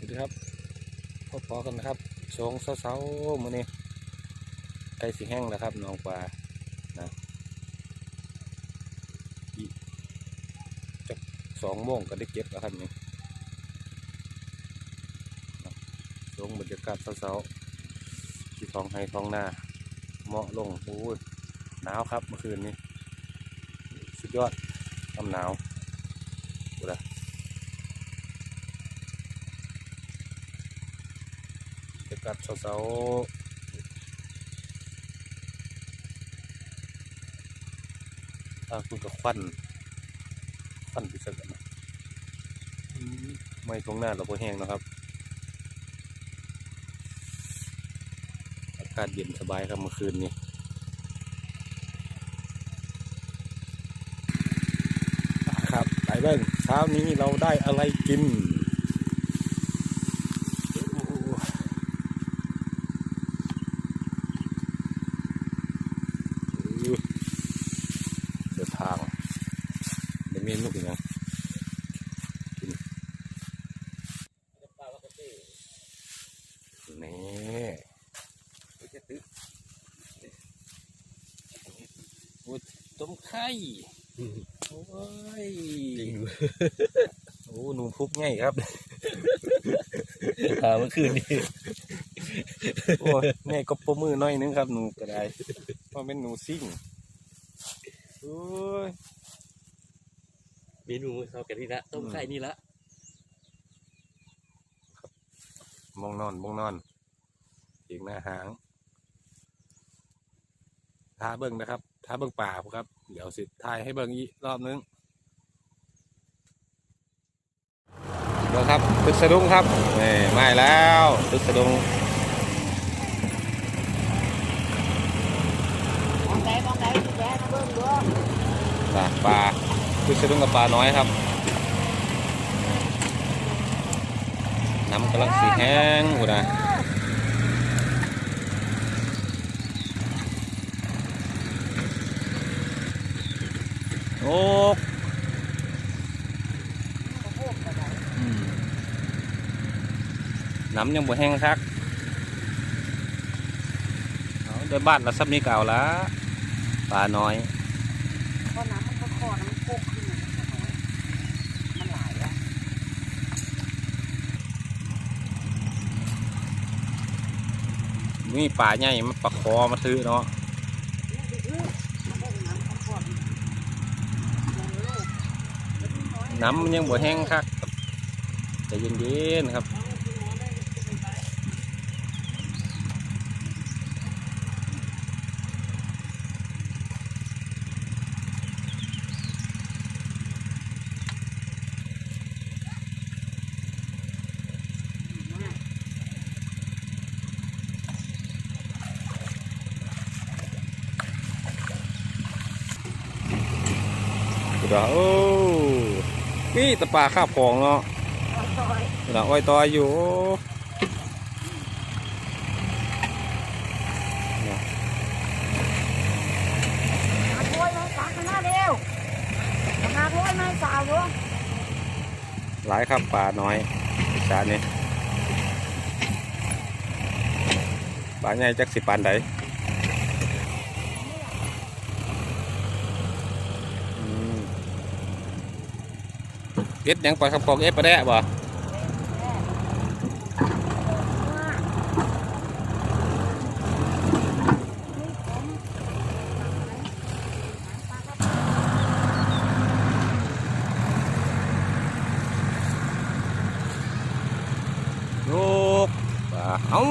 สวัสดีครับพบพอกันนะครับช่วงเช้าๆมื้อนี้ใกล้สิแห้งแล้วครับน้องปลานะจักสองโมงก็ได้เก็บแล้วครับนี่นะช่วงบรรยากาศเช้าๆที่ท้องไห้ท้องหน้าเหมาะลงโอ้ยหนาวครับเมื่อคืนนี้ สุดยอดน้ำหนาวดูนะ บรรยากาเช้าทางคุณกับควันควันพิเศษนะอืมไม่ตรงหน้าเราพอแห้งนะครับ อากาศเย็นสบายครับเมื่อคืนนี้ครับไปเบิ้งเช้านี้เราได้อะไรกิน อื้อเดินทาง เดี๋ยวมีลูกอีกนะกินนี่โอ้ยต้มไข่ โอ้ยโอ้หนูพุกง่ายครับหาเมื่อคืนนี้โอ้ยแม่ก็ปรบมือหน้อยนึงครับหนูก็ได้เพราะเป็นหนูซิ่งโอ้ย เมนูมื้อเช้ากันนี่ละต้มไข่นี่ละมองนอนมองนอนเอียงหน้าหางท้าเบิ้งนะครับท้าเบิ้งป่าพวกครับ เดี๋ยวสิถ่ายให้เบิ้งอีกรอบนึงเบิ้งครับตึกสะดุ้งครับนี่ไม่แล้วตึกสะดุ้งมองไหนมองไหนพี่แจ๊มาเบิ่งดูป่าปลา ตึกสะดุ้งกับปลาน้อยครับ น้ำกำลังสีแห้งหูนะโอ้น้ำยังบ่แห้งคักเอาเดินบ้านละซับนี้เก่าละปลาน้อยเพราะน้ำมันก็คอน้ำมันโคกขึ้นมามันหลายอะ มีปลาใหญ่มันปักคอมาซื้อเนาะน้ำยังบ่แห้งคักใจเย็นๆครับ ดี๋ยวโอ้นี่ตะปลาข้าวพองเนาะเดี๋ยวอ้อยตอยอยู่มาถ้วยไหมตักมาเร็วมาถ้วยไหมสาวดูหลายครับปลาน้อยจานนี้ปลาใหญ่จักสิปานใด เอ็ดยังปลาคำกองเอ็ดปลาแดะบ่ลูกปลาเอ้า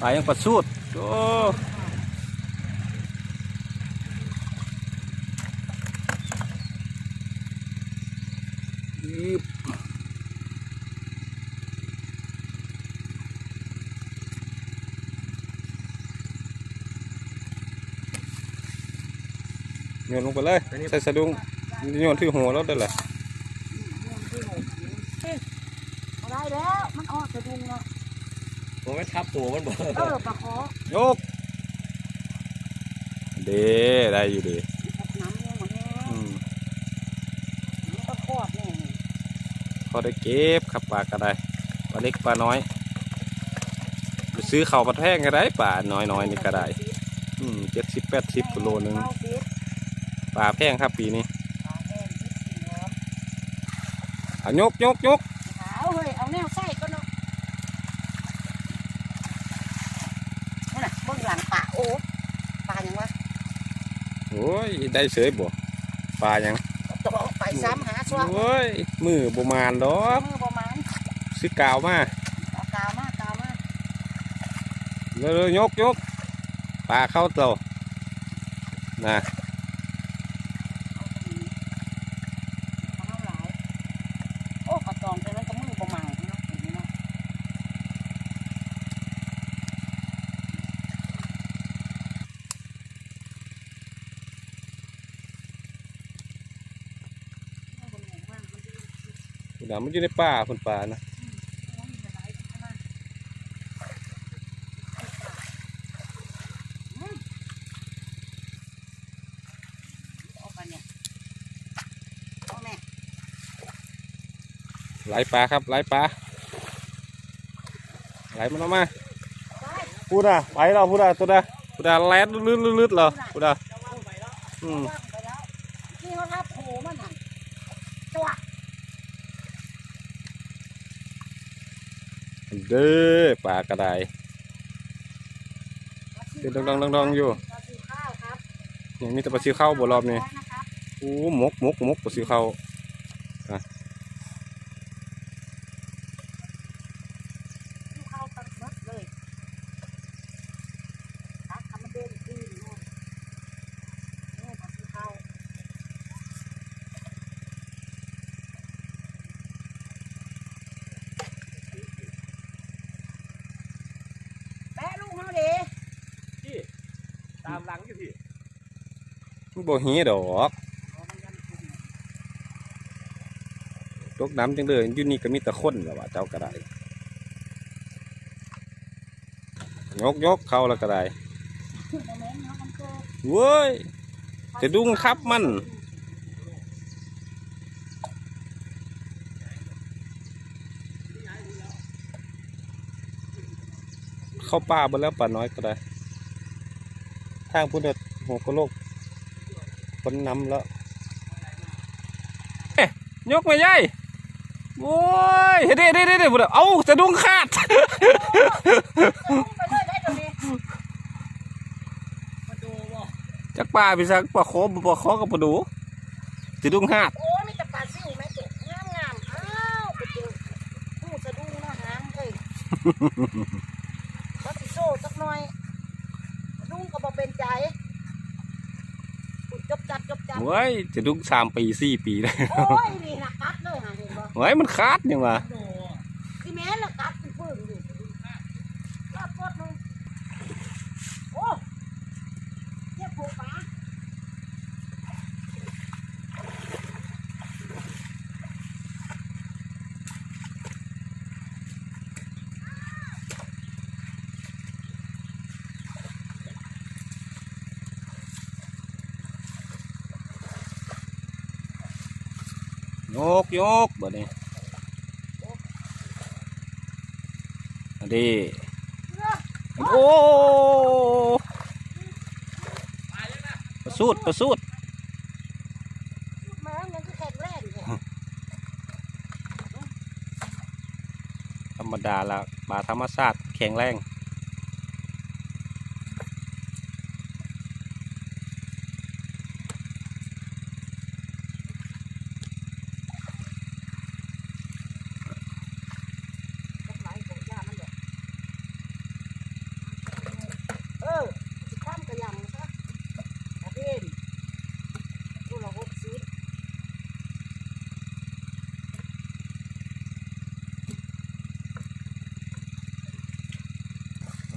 ปยังปลาสูดโอ้ ยิบโยนลงไปเลยใส่สะดุ้งโยนที่หัวแล้วได้แหละอะไรแล้วมันออกจะดุงเนาะผมไม่ทับตัวมันบ่เออปลาคอยก เด้ได้อยู่เดี น้ำเนี่ยหมดแล้ว อืม มันก็คอดเนี่ย พอได้เก็บครับปลาก็ได้ปลาเล็กปลาน้อยไปซื้อเขาวปลาแพงก็ได้ปลาน้อยน้อยๆนี่ก็ได้อืมเจ็ดสิบแปดสิบกิโลหนึ่งเก้าสิบปลาแพงครับปีนี้ปลาแห้งสิบสี่ร้อยเอายกยกยกเอาเฮ้ยเอาแนวใส่ก็เนาะนั่นน่ะเบื้องหลังป่าโอ้ปลายังวะโอ้ยได้เฉยบ่ปลาหยังตัวไปซ้ำหาชัว โอ้ยมือประมาณดอกมือประมาณซื้อกาวมาเอากาวมากาวมาเร็วๆยกยกปลาเข้าเต่านะ เอาตรงนี้เอาเท่าไหร่โอ้กระตองตรงนั้นก็มือประมาณเนาะอย่างนี้เนาะ เอาบนหมู่บ้านมันดี คุณดามันอยู่ในป่าคุณป่านะเอามีอะไรข้างหน้าอืมเอาไปเนี่ยเอาแม่ไหลปลาครับไหลปลาไหลมันออกมาไปพูดอะไปเราพูดอะตัวดาพูดอะแลดลื่นลื่นลื่นเหรอพูดอะอืม ว่างไปแล้วนี่เขารับโผมันหันตัว เด้อปลากระไดเดี๋ยวดังๆๆๆอยู่ปลาซิวข้าวครับยังมีแต่ปลาซิวเข้าบ่รอบนี้ร้ยนะครับโอ้หมกหมกหมกปลาซิวเข้า ซิวข้าวตัดมัดเลยตัดทำมันเด่นขึ้นโน่นโน่นปลาซิวข้าวแปะลูกเขาดิ พี่ตามหลังอยู่พี่มันบ่หีดอกตกน้ำจังเลยอยู่นี่ก็มีแต่คนแล้วว่าเจ้ากระไดยกยกเข้าแล้วกระได้เว้ยจะดุ้งทับมันเข้าป่าไปแล้วป่าน้อยก็ได้ ทางพุทธหัวกะโลกคนนำแล้วเอ๊ะยกมาใหญ่โอ้ยเฮ็ดเด้เด้เด้เด้พุทธเอาจะดุ้งขาดไปเลยได้ตรงนี้มาดูบ่จากป่าไปสักป่าคอบ่ป่าคอกับป่าดูจะดุ้งหาดโอ้ยมีแต่ปลาซิวแม่เจ๊งามงามๆอ้าวไปเจอผู้สะดุ้งเนาะหางเอ้ยวัดสิโซ่สักหน่อยสะ ดุ้งก็บ่เป็นใจจบจับจบจับเว้ยจะดุ้งสามปีสี่ปีเลยโอ้ยนี่นะกัดเลยหาเห็นบ่เว้ยมันขาดยังวะโด ที่แม่นละกัดเป็นปืนอยู่ลาบปดเลยโอ้เทียบผูกปลา โยกโยกบ่นี้อันนี้โอ้ประสูดประสูดธรรมดาละปลาธรรมชาติแข็งแรง จักไหลของย่ามันดอกเออสิข้ามกระยำซะกระเด็นตัวละหกสิบ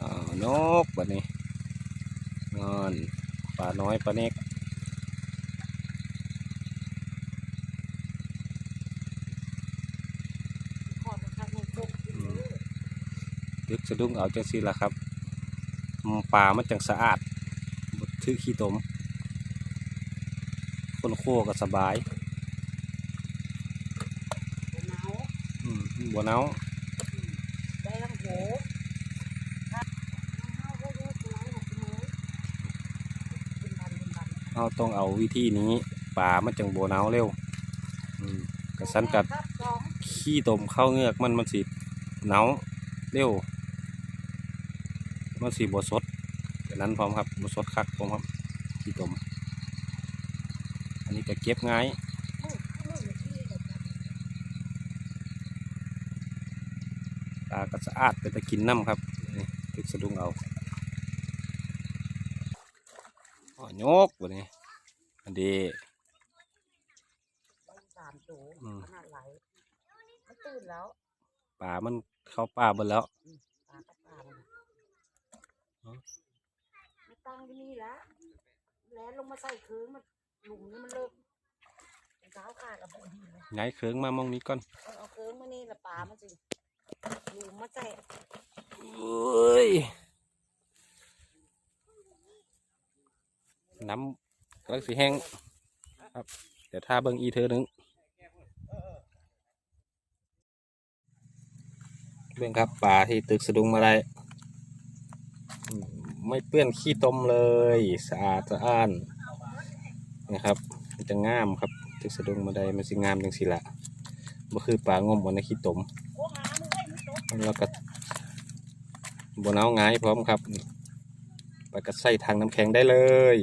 อ่า นกบ่นี้นอนปลาน้อยปลาเน็กขอดข้างในกบกินเลยดึกสะดุ้งเอาจังสิล่ะครับอืมปลามันจังสะอาดบ่ถือขี้ตม คนโคก็สบายหนาวอืมบัวเนาอืม เราต้องเอาวิธีนี้ปลามันจังโบหนาวเร็วอืมกระสันกัดขี้ตมเข้าเงือกมันมันสิหนาวเร็วมันสีบสดดังนั้นพร้อมครับบสดคักพร้อมครับขี้ตม อันนี้ก็เก็บง่ายมือมือที่เลยครับปลาก็สะอาดไปต่กินน้ำครับตึกสะดุ้งเอา อ๋อยกวันนี้อันเดีได้สามตัวอืมขนาดไหลมันตื่นแล้วปลามันเข้าป่าหมดแล้วปลาก็ปลามันอ๋อมันตั้งที่นี่แล้วแล้วลงมาใส่คืนมันหลุมนี้มันเลิกเป็นเท้าขาดกับพอดีเลยไงเคิงมามองนี้ก่อนเอาเอาคืนมานี่ละปลามันสิหลุมมาใส่เอ้ย น้ำกำลังสีแห้งครับ เดี๋ยวท่าเบิ่งอีเธอหนึ่งเบิ่งครับปลาที่ตึกสะดุงมาได้ไม่เปื้อนขี้ตมเลยสะอาดสะอ้านนะครับมันจะงามครับตึกสะดุงมาได้มันสิงามจังสิละบ่คือปลางมบนในขี้ต้มึงไว้มึงตกแล้วก็บนเอาหงายพร้อมครับไปก็ใส่ทางน้ำแข็งได้เลย